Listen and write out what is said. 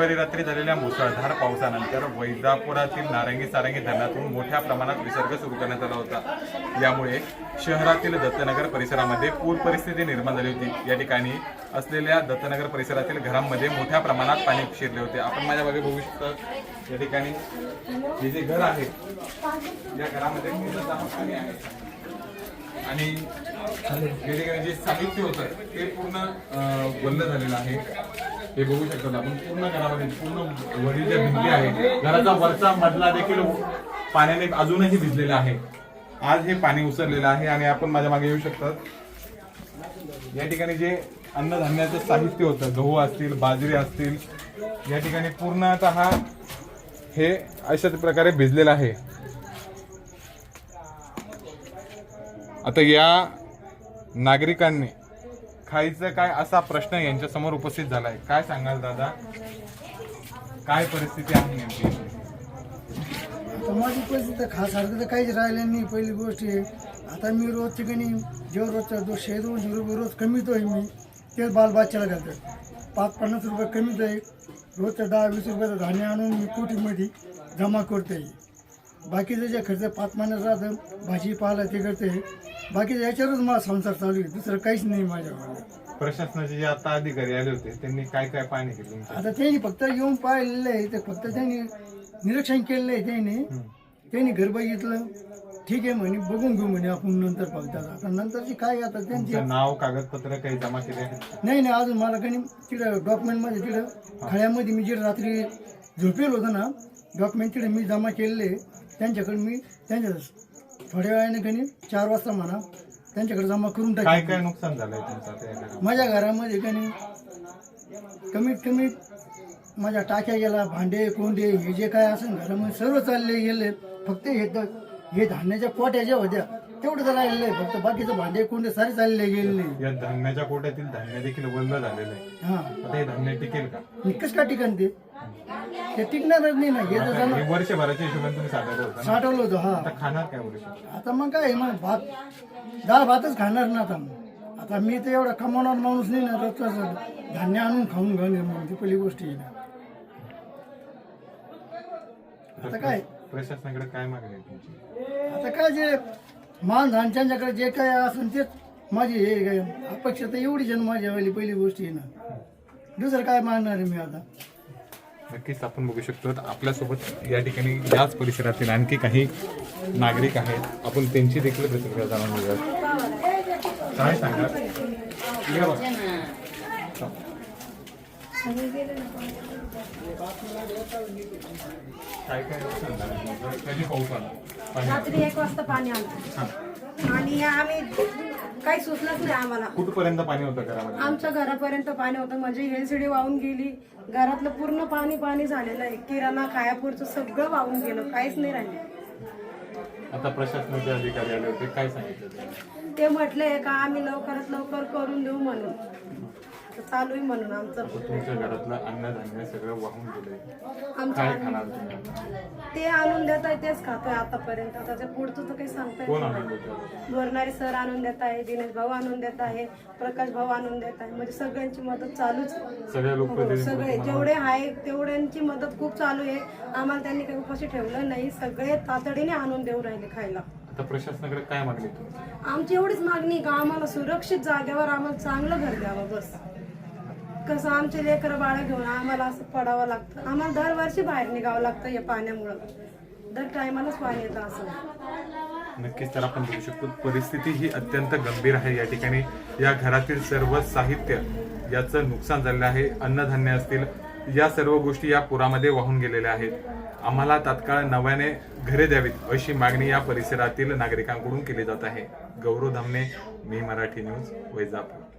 शनिवारी रात्री झालेल्या मुसळधार पावसानंतर वैजापुरातील नारंगी सारंगी धरणातून मोठ्या प्रमाणात विसर्ग सुरू करण्यात आला होता. यामुळे शहरातील दत्तनगर परिसरामध्ये पूर परिस्थिती निर्माण झाली होती. या ठिकाणी असलेल्या दत्तनगर परिसरातील घरांमध्ये मोठ्या प्रमाणात पाणी शिरले होते. आपण माझ्या मागे बघू शकता. या ठिकाणी हे जे घर आहे या घरामध्ये पाणी आहे. आणि या ठिकाणी जे साहित्य होतं ते पूर्ण बंद झालेलं आहे. हे बघू शकतो आपण. पूर्ण घरामध्ये पूर्ण वरील ज्या भिंती आहे घराचा वरचा मधला देखील पाण्याने अजूनही भिजलेला आहे. आज हे पाणी उसरलेलं आहे आणि आपण माझ्या मागे येऊ शकतात. या ठिकाणी जे अन्नधान्याचं साहित्य होतं गहू असतील बाजरी असतील या ठिकाणी पूर्णतः हे अशाच प्रकारे भिजलेलं आहे. आता या नागरिकांनी खायचं काय असा प्रश्न यांच्यासमोर उपस्थित झालाय. काय सांगाल दादा? काय परिस्थिती आहे नेमकी? माझी परिस्थिती खासारखं तर काहीच राहिलं नाही. पहिली गोष्ट आहे आता मी रोज ठिकाणी जेव्हा रोजचा दोनशे दोनशे रुपये रोज कमीतोय मी तेच बालबाच्याला घालतो पाच पन्नास रुपये कमीत आहे रोजच्या दहा वीस रुपयाचं धान्य आणून मी कोटीमध्ये जमा करते बाकीचं जे खर्च पाच महिन्यात राहतं भाजीपाला ते करते. बाकीचं याच्यावरच माझा संसार चालू आहे. दुसरं काहीच नाही माझ्याकडे प्रशासनाचे जे आता अधिकारी आले होते त्यांनी काय काय पाहणी केली तुमच्या? आता त्यांनी फक्त येऊन पाहिलेलं आहे. ते फक्त त्यांनी निरीक्षण केलेलं आहे त्यांनी. त्यांनी घर बघितलं. ठीक आहे म्हणे बघून घेऊ म्हणे आपण नंतर फक्त आता नंतरची काय आता त्यांची? तुमचं नाव कागदपत्र काही जमा केले आहेत? नाही नाही अजून मला काही तिकडं डॉक्युमेंटमध्ये तिकडं खळ्यामध्ये मी जिकडे रात्री झोपेल होतं ना डॉक्युमेंट तिकडे मी जमा केलेले त्यांच्याकडे मी त्यांच्या थोड्या वेळाने काही चार वाजता म्हणा त्यांच्याकडे जमा करून काय काय नुकसान झालंय तुमचं? माझ्या घरामध्ये काही कमीत कमी माझ्या टाक्या गेला भांडे कोंडे हे जे काय असेल घरामध्ये सर्व चालले गेले. फक्त हे द- हे धान्याच्या पोट्या ज्या होत्या तेवढं तर राहिलेलं आहे. फक्त बाकीचं भांडे कोंडे सारे चालले गेलेले या धान्याच्या कोट्यातील धान्य देखील वल्ल झालेलं आहे. हा. आता हे धान्य टिकेल का? निकस का ठिकाण ते? ते टिकणारच नाही ना. हे जाणं हे वर्षभराच्या हिशोबाने तुम्ही साठवलं होतं ना. साठवलं होतं हा. आता खाणार काय वर्ष? आता मग काय मग भात डाळ भातच खाणार ना आता आता मी तर एवढा कमावणार माणूस नाही ना रोजचं धान्य आणून खाऊन घेऊन मग ती पहिली गोष्ट आहे ना. आता काय? प्रशासनाकडे काय मागणी आहे तुमची? आता काय जे मानधन त्यांच्याकडे जे काय असेल तेच माझी हे काय अपेक्षा तर एवढीच आहे ना माझ्या वेळी पहिली गोष्ट आहे ना. दुसरं काय मागणार आहे मी आता? नक्कीच आपण बघू शकतो. आपल्यासोबत या ठिकाणी याच परिसरातील आणखी काही नागरिक आहेत. आपण त्यांची देखील प्रतिक्रिया जाणून घेऊया काय सांगा. काय काय? कधी पाऊस आला? रात्री एक वाजता पाणी आलं. हा. आणि आम्ही काही सुचलंच नाही आम्हाला. कुठपर्यंत पाणी होतं घरामध्ये? आमच्या घरापर्यंत पाणी होतं. म्हणजे एलसीडी वाहून गेली. घरातलं पूर्ण पाणी पाणी झालेलं आहे. किराणा खायापूरचं सगळं वाहून गेलं. काहीच नाही राहिलं. आता प्रशासनाचे अधिकारी आले होते. काय सांगितलं? ते म्हटले का आम्ही लवकरात लवकर करून देऊ म्हणून. आता चालू आहे म्हणून आमचं. आता तुमच्या घरातलं अन्नधान्य सगळं वाहून गेलंय. आमचं काय खाणार तुम्ही? आता? ते आणून देत आहे तेच खातोय आतापर्यंत. आता ते पुढचं तर काही सांगता येत कोण नाही. आणून देतं? बोरणारे सर आणून देत आहे दिनेश भाऊ आणून देत आहे प्रकाश भाऊ आणून देत आहे. म्हणजे सगळ्यांची मदत चालूच आहे. सगळ्या हो, सगळे जेवढे आहे तेवढ्यांची मदत खूप चालू आहे. आम्हाला त्यांनी काही उपाशी ठेवलं नाही. सगळे तातडीने आणून देऊ राहिले खायला. आता प्रशासनाकडे काय मागणी आहे तुमची? आमची एवढीच मागणी आहे का? आम्हाला सुरक्षित जागेवर आम्हाला चांगलं घर द्यावं बस. कसं आमचे लेकर बाळं घेऊन आम्हाला असं पडावं लागतं. आम्हाला दरवर्षी बाहेर निघावं लागतं या पाण्यामुळं. दर टायमालाच पाणी येतं असं. नक्कीच तर आपण बघू शकतो परिस्थिती ही अत्यंत गंभीर आहे. या ठिकाणी या घरातील सर्व साहित्य याचं नुकसान झालेलं आहे. अन्नधान्य असतील या सर्व गोष्टी या पुरामध्ये वाहून गेलेल्या आहेत. आम्हाला तात्काळ नव्याने घरे द्यावीत अशी मागणी या परिसरातील नागरिकांकडून केली जात आहे. गौरव धामणे मी मराठी न्यूज वैजापूर.